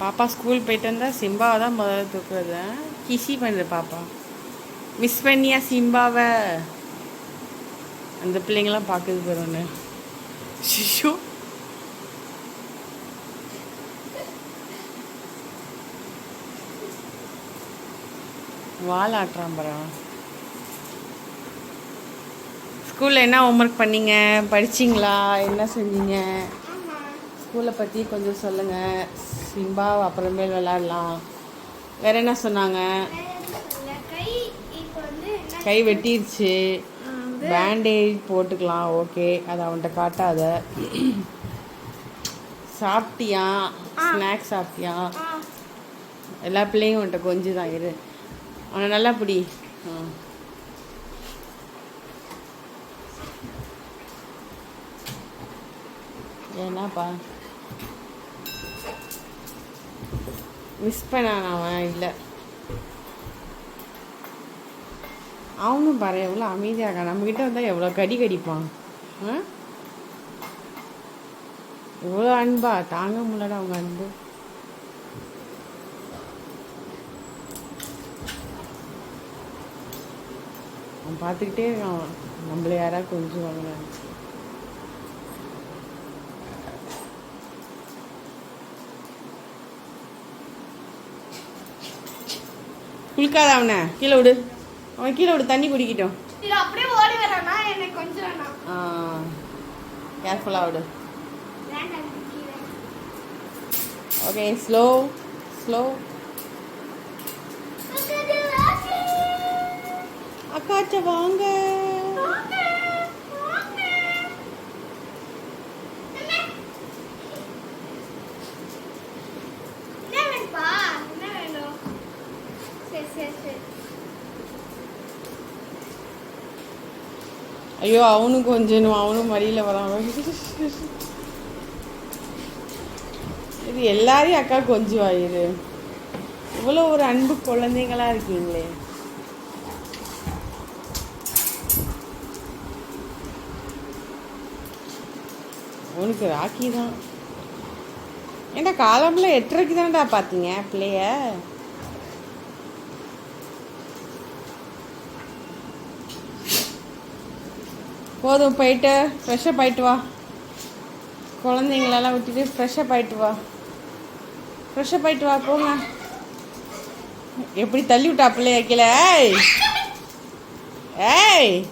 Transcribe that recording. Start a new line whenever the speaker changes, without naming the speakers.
பாப்பா ஸ்கூல் போயிட்டு வந்தா சிம்பாவை தான் முதல்ல தூக்குறது. கிஷி கிசி பாப்பா. மிஸ் பண்ணியா சிம்பாவை? அந்த பிள்ளைங்களாம் பார்க்குது போகிறோன்னு ஷிஷோ. வால் ஆட்டுறான் பாரு. ஸ்கூலில் என்ன ஹோம்ஒர்க் பண்ணீங்க? படிச்சிங்களா? என்ன செஞ்சீங்க? ஸ்கூலை பற்றி கொஞ்சம் சொல்லுங்கள் சிம்பா அப்புறமேல் விளாட்லாம் வேற என்ன சொன்னாங்க?
கை
வெட்டிருச்சு. பேண்டேஜ் போட்டுக்கலாம். ஓகே. அதை அவன்கிட்ட காட்டாத. சாப்பிட்டியா? ஸ்நாக்ஸ் சாப்பிட்டியா? எல்லா பிள்ளையும் உன்கிட்ட கொஞ்சம் தான் இரு. அவனை நல்லா பிடி. ஏன்னாப்பா? மிஸ் பண்ணான் அவன் இல்லை. அவனும் பாரு எவ்வளோ அமைதியாக நம்மக்கிட்ட வந்தால் எவ்வளோ கடி கடிப்பான். ஆ? எவ்வளோ அன்பா தாங்க முடியலடா அவங்க அன்பு. அவன் பார்த்துக்கிட்டே இருக்கான். நம்மள யாராவது கொஞ்சம் வாங்கினான்னு குளிக்காத அவனை. கீழே விடு. அவன் கீழே விடு தண்ணி குடிக்கட்டும்.
அப்படியே ஓடி வரானா எனக்கு கொஞ்சம் வேணாம்.
ஆ கேர்ஃபுல்லாக விடு. Okay slow slow. அக்காச்ச
வாங்க, வாங்க. என்ன? என்ன வேணுப்பா? என்ன வேணும்? சரி, சரி, சரி.
ஐயோ அவனும் கொஞ்சம் அவனும் மடியில் வரான் இது எல்லாரையும் அக்கா கொஞ்சம் ஆயிரு இவ்வளோ ஒரு அன்பு குழந்தைங்களா இருக்கீங்களே. உனக்கு ராக்கி தான். ஏன்டா காலம்ல எட்டரைக்கு தானடா பார்த்தீங்க பிள்ளைய? போதும் போயிட்டு ஃப்ரெஷ்ஷப் ஆயிட்டு வா. குழந்தைங்களெல்லாம் விட்டுட்டு ஃப்ரெஷ்ஷப் ஆயிட்டு வா. ஃப்ரெஷ்ஷப் ஆயிட்டு வா போங்க. எப்படி தள்ளி விட்டா பிள்ளைய கீழே? ஏய்! ஏய்!